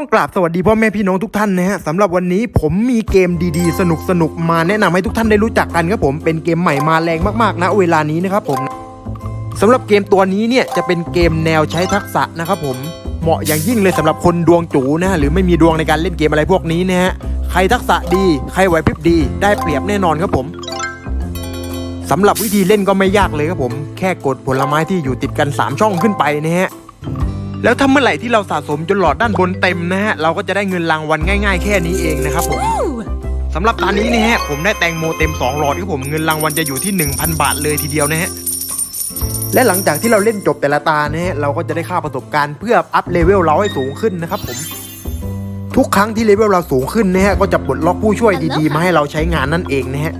ต้องกราบสวัสดีพ่อแม่พี่น้องทุกท่านนะฮะสำหรับวันนี้ผมมีเกมดีๆ สนุกๆมาแนะนำให้ทุกท่านได้รู้จักกันครับผมเป็นเกมใหม่มาแรงมากๆนะเวลานี้นะครับผมสำหรับเกมตัวนี้เนี่ยจะเป็นเกมแนวใช้ทักษะนะครับผมเหมาะอย่างยิ่งเลยสำหรับคนดวงจูนะฮะหรือไม่มีดวงในการเล่นเกมอะไรพวกนี้นะฮะใครทักษะดีใครไหวพริบดี ได้เปรียบแน่นอนครับผมสำหรับวิธีเล่นก็ไม่ยากเลยครับผม แค่กดผลไม้ที่อยู่ติดกัน 3 ช่องขึ้นไปนะฮะ แล้วถ้าเมื่อไหร่ที่เราสะสมจนหลอดด้านบนเต็มนะฮะ เราก็จะได้เงินรางวัลง่าย ๆ แค่นี้เองนะครับผมสำหรับตอนนี้นะฮะผมได้แตงโมเต็ม 2 หลอดครับผมเงินรางวัลจะอยู่ที่ 1,000 บาทเลยทีเดียวนะฮะและหลังจากที่เราเล่นจบแต่ละตานะฮะเราก็จะได้ค่าประสบการณ์เพื่ออัพเลเวลเราให้สูงขึ้นนะครับผมทุกครั้งที่เลเวลเราสูงขึ้นนะฮะก็จะปลดล็อกผู้ช่วยดีๆ มาให้เราใช้งานนั่นเองนะฮะ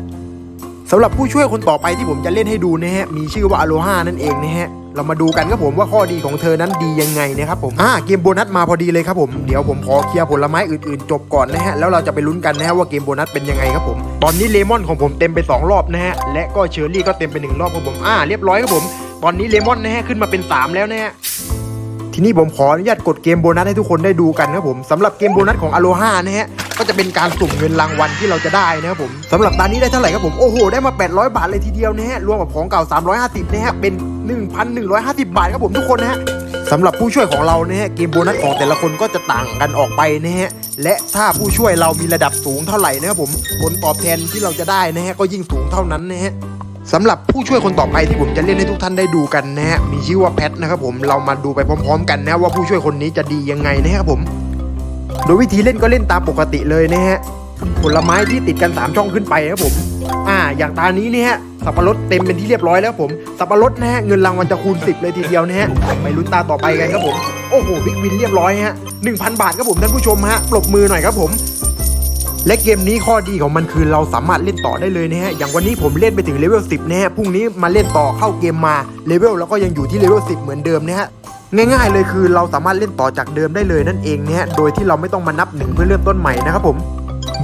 สำหรับผู้ช่วยคนต่อไปที่ผมจะเล่นให้ดูนะฮะมีชื่อว่าอโลฮานั่นเองนะฮะ เรามาดูกันครับผมว่าข้อดีของเธอนั้นดียังไงนะครับผมอ่าเกมโบนัสมาพอดีเลยครับผมเดี๋ยวผมขอเคลียร์ผลไม้อื่นๆ จบก่อนนะฮะแล้วเราจะไปลุ้นกันนะฮะว่าเกมโบนัสเป็นยังไงครับผมตอนนี้เลมอนของผมเต็มไป 2 รอบนะฮะและก็เชอร์รี่ก็เต็มไป1รอบครับผมอ่าเรียบร้อยครับผม ตอนนี้เลมอนนะฮะขึ้นมาเป็น 3 แล้วนะฮะทีนี้ผมขออนุญาตกดเกมโบนัสให้ทุกคนได้ดูกันครับผมสำหรับเกมโบนัสของอโลฮานะฮะก็จะเป็นการสุ่มเงินรางวัลที่เราจะได้นะครับผมสำหรับตอนนี้ได้เท่าไหร่ครับผมโอ้โหได้มา 800 บาทเลยทีเดียวนะฮะรวมกับของเก่า 350นะฮะเป็น 1,150 บาทครับผมทุกคนนะฮะสำหรับผู้ช่วยของเราเนะฮะเกมโบนัสของแต่ละคนก็จะต่างกันออกไปนะฮะและถ้าผู้ช่วยเรามีระดับสูงเท่าไหร่นะครับผมผลตอบแทนที่เราจะได้นะฮะก็ยิ่งสูงเท่านั้นนะฮะสำหรับผู้ช่วยคนต่อไปที่ผมจะเล่นให้ทุกท่านได้ดูกันนะฮะมีชื่อว่าแพทนะครับผมเรามาดูไปพร้อม ๆ กันนะว่าผู้ช่วยคนนี้จะดียังไงนะครับผม โดยวิธีเล่นก็เล่นตามปกติเลยนะฮะผลไม้ที่ติดกัน 3 ช่องขึ้นไปครับผม อ่า อย่างตานี้เนี่ยฮะ สับปะรดเต็มเป็นที่เรียบร้อยแล้วผม สับปะรดนะฮะเงินรางวัลจะคูณ 10 เลยทีเดียวนะฮะไปลุ้นตาต่อไปกันครับผม โอ้โหบิ๊กวินเรียบร้อยฮะ1,000 บาทครับผมท่านผู้ชมฮะปรบมือหน่อยครับผมและเกมนี้ข้อดีของมันคือเราสามารถเล่นต่อได้เลยนะฮะ อย่างวันนี้ผมเล่นไปถึงเลเวล 10 นะฮะ พรุ่งนี้มาเล่นต่อเข้าเกมมา เลเวลแล้วก็ยังอยู่ที่เลเวล 10 เหมือนเดิมนะฮะ ง่ายๆเลยคือเราสามารถเล่นต่อจากเดิมได้เลยนั่นเองนะฮะ โดยที่เราไม่ต้องมานับหนึ่งเพื่อเริ่มต้นใหม่นะครับผม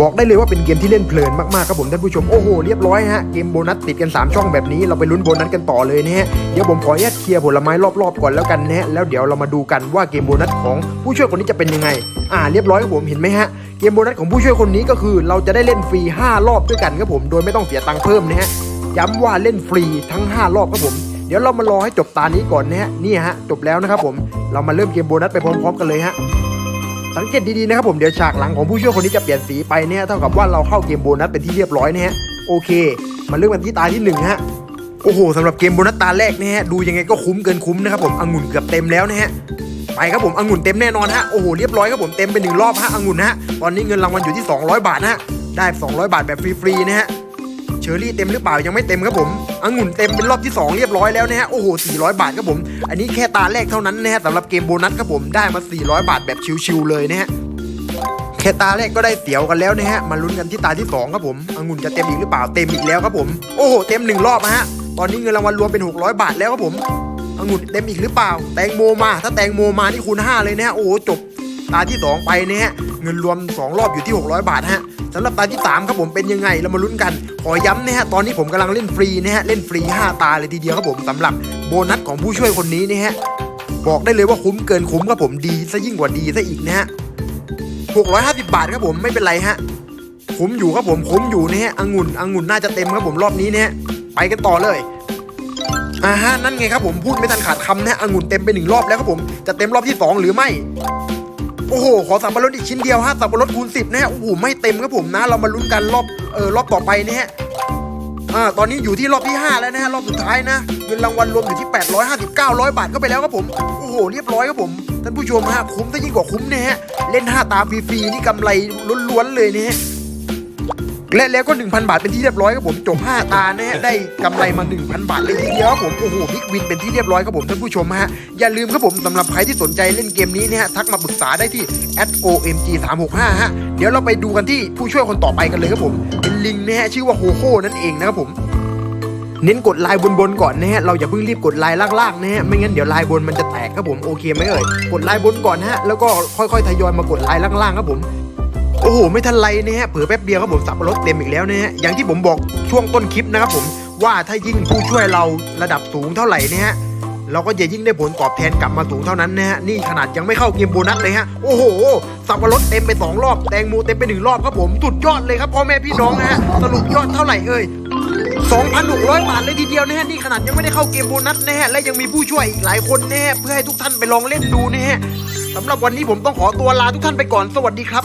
บอกได้เลยว่าเป็นเกมที่เล่นเพลินมากๆครับผมท่านผู้ชมโอ้โหเรียบร้อยฮะเกมโบนัสติดกัน 3 ช่องแบบนี้เราไปลุ้นโบนัสกันต่อเลยนะฮะเดี๋ยวผมขออนุญาตเคลียร์ผลไม้รอบๆก่อนแล้วกันนะฮะแล้วเดี๋ยวเรามาดูกันว่าเกมโบนัสของผู้ช่วยคนนี้จะเป็นยังไง อ่าเรียบร้อยครับผมเห็นไหมฮะเกมโบนัสของผู้ช่วยคนนี้ก็คือ เราจะได้เล่นฟรี 5 รอบด้วยกันครับผมโดยไม่ต้องเสียตังค์เพิ่มนะฮะย้ำว่าเล่นฟรีทั้ง 5 รอบครับผมเดี๋ยวเรามารอให้จบตานี้ก่อนนะฮะนี่ฮะจบแล้วนะครับผมเรามาเริ่มเกมโบนัสไปพร้อมๆกันเลยฮะ สังเกตดีๆนะครับผมเดี๋ยวฉากหลังของผู้ช่วยคนนี้จะเปลี่ยนสีไปเนี่ยเท่ากับว่าเราเข้าเกมโบนัสเป็นที่เรียบร้อยนะฮะโอเค มาเริ่มกันที่ตาที่หนึ่งฮะโอ้โหสำหรับเกมโบนัสตาแรกเนี่ยฮะดูยังไงก็คุ้มเกินคุ้มนะครับผมองุ่นเกือบเต็มแล้วนะฮะไปครับผมองุ่นเต็มแน่นอนฮะโอ้โหเรียบร้อยครับผมเต็มไปหนึ่งรอบฮะองุ่นฮะตอนนี้เงินรางวัลอยู่ที่ 200 บาทนะฮะได้ 200 บาทแบบฟรีๆนะฮะ ชอรี่เต็มหรือเปล่ายังไม่เต็มครับผมองุ่นเต็มเป็นรอบที่ 2 เรียบร้อยแล้วนะฮะโอ้โห 400 บาทครับผม อันนี้แค่ตาแรกเท่านั้นนะฮะสำหรับเกมโบนัสครับผมได้มา 400 บาทแบบชิวๆเลยนะฮะแค่ตาแรกก็ได้เสียวกันแล้วนะฮะมาลุ้นกันที่ตาที่2ครับผมองุ่นจะเต็มอีกหรือเปล่าเต็มอีกแล้วครับผมโอ้โหเต็มหนึ่งรอบนะฮะตอนนี้เงินรางวัลรวมเป็น 600 บาทแล้วครับผมองุ่นเต็มอีกหรือเปล่า แตงโมมาถ้าแตงโมมานี่คูณ5เลยนะฮะโอ้โหจบตาที่ 2 ไปนะฮะเงินรวม 2 รอบอยู่ที่ 600 บาทฮะ สำหรับตาที่ 3 ครับผมเป็นยังไงเรามาลุ้นกัน ขอย้ำนะฮะตอนนี้ผมกำลังเล่นฟรีนะฮะเล่นฟรี 5 ตาเลยทีเดียวครับผมสำหรับโบนัสของผู้ช่วยคนนี้นะฮะบอกได้เลยว่าคุ้มเกินคุ้มครับผมดีซะยิ่งกว่าดีซะอีกนะฮะ650 บาทครับผมไม่เป็นไรฮะคุ้มอยู่ครับผมคุ้มอยู่นะฮะองุ่นองุ่นน่าจะเต็มครับผมรอบนี้นะฮะไปกันต่อเลยอ่าฮะนั่นไงครับผมพูดไม่ทันขาดคำนะฮะองุ่นเต็มไปหนึ่งรอบแล้วครับผมจะเต็มรอบที่สองหรือไม่ โอ้โห ขอสับปะรดอีกชิ้นเดียวฮะสับปะรดคูณสิบนะฮะโอ้โหไม่เต็มครับผมนะ เรามาลุ้นกันรอบเออรอบต่อไปนะฮะอ่าตอนนี้อยู่ที่รอบที่ 5 แล้วนะฮะรอบสุดท้ายนะเงินรางวัลรวมอยู่ที่ 8 5 9 0 0บาทก็ไปแล้วครับผมโอ้โหเรียบร้อยครับผมท่านผู้ชมฮะคุ้มซะยิ่งกว่าคุ้มนะฮะเล่น 5 ตาฟรีๆนี่กำไรล้วนๆเลยนะฮะ และแล้วก็ 1,000 บาทเป็นที่เรียบร้อยครับผมจบ 5 ตานะฮะได้กำไรมา 1,000 บาทเลยทีเดียวครับผมโอ้โหบิ๊กวินเป็นที่เรียบร้อยครับผมท่านผู้ชมฮะอย่าลืมครับผมสำหรับใครที่สนใจเล่นเกมนี้นะฮะทักมาปรึกษาได้ที่ @omg 3 6 5ฮะเดี๋ยวเราไปดูกันที่ผู้ช่วยคนต่อไปกันเลยครับผมเป็นลิงนะฮะชื่อว่าโฮโคนั่นเองนะครับผมเน้นกดลายบนๆก่อนนะฮะ เราอย่าเพิ่งรีบกดลายล่างๆนะฮะ ไม่งั้นเดี๋ยวลายบนมันจะแตกครับผม โอเคไหมเอ่ย กดลายบนก่อนฮะ แล้วก็ค่อยๆทยอยมากดลายล่างๆครับผม อ้โหไม่ทันไรนะฮะเผื่อแป๊บเดียวครับผมสับปะรดเต็มอีกแล้วนะฮะอย่างที่ผมบอกช่วงต้นคลิปนะครับผมว่าถ้ายิ่งผู้ช่วยเราระดับสูงเท่าไหร่นะฮะเราก็จะยิ่งได้ผลตอบแทนกลับมาสูงเท่านั้นนะฮะนี่ขนาดยังไม่เข้าเกมโบนัสเลยฮะโอ้โหสับปะรดเต็มไปสองรอบแตงโมเต็มไปหนึ่งรอบครับผมสุดยอดเลยครับพ่อแม่พี่น้องนะฮะสรุปยอดเท่าไหร่เอ่ย2,600 บาทเลยทีเดียวนะฮะนี่ขนาดยังไม่ได้เข้าเกมโบนัสนะฮะและยังมีผู้ช่วยอีกหลายคนนะฮะเพื่อให้ทุกท่านไปลองเล่นดูนะฮะสำหรับวันนี้ผมต้องขอตัวลาทุกท่านไปก่อนสวัสดีครับ